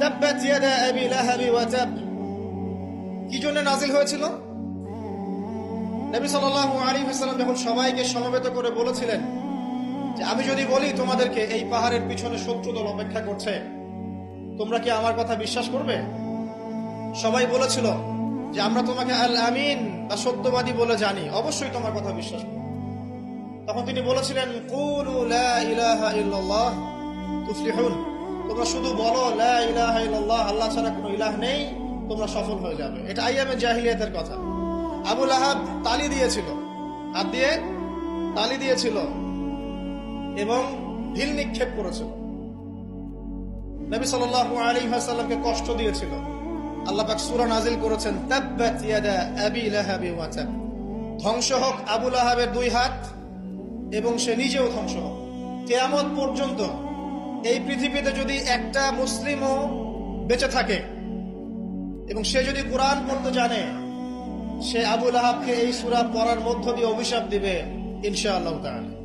তাব্বাত ইয়াদা আবি লাহাবি ওয়া তাব। কি জন্য নাজিল হয়েছিল? নবী সাল্লাল্লাহু আলাইহি ওয়াসাল্লাম যখন সবাইকে সমবেত করে বলেছিলেন যে, আমি যদি বলি তোমাদেরকে এই পাহাড়ের পিছনে শত্রু দল অপেক্ষা করছে, তোমরা কি আমার কথা বিশ্বাস করবে? সবাই বলেছিল যে, আমরা তোমাকে আল আমিন বা সত্যবাদী বলে জানি, অবশ্যই তোমার কথা বিশ্বাস করব। তখন তিনি বলেছিলেন, কুলু লা ইলাহা ইল্লাল্লাহ তুফলিহুন। তোমরা শুধু বলো আল্লাহ ছাড়া কোনো ইলাহ নেই, তোমরা সফল হয়ে যাবে। এটা আইয়ামে জাহিলিয়াতের কথা। আবুল আহাব তালি দিয়েছিল, হাত দিয়ে তালি দিয়েছিল এবং ঢিল নিক্ষেপ করেছিল। নবী সাল্লাল্লাহু কষ্ট দিয়েছিল। আল্লাহ পাক নাজিল করেছেন ধ্বংস হোক আবু লাহাবের দুই হাত এবং সে নিজেও ধ্বংস হোক। কেয়ামত পর্যন্ত এই পৃথিবীতে যদি একটা মুসলিমও বেঁচে থাকে এবং সে যদি কোরআন পড়তে জানে, সে আবুল আহাবকে এই সুরা পড়ার মধ্য দিয়ে অভিশাপ দিবে, ইনশাআল্লাহ তাআলা।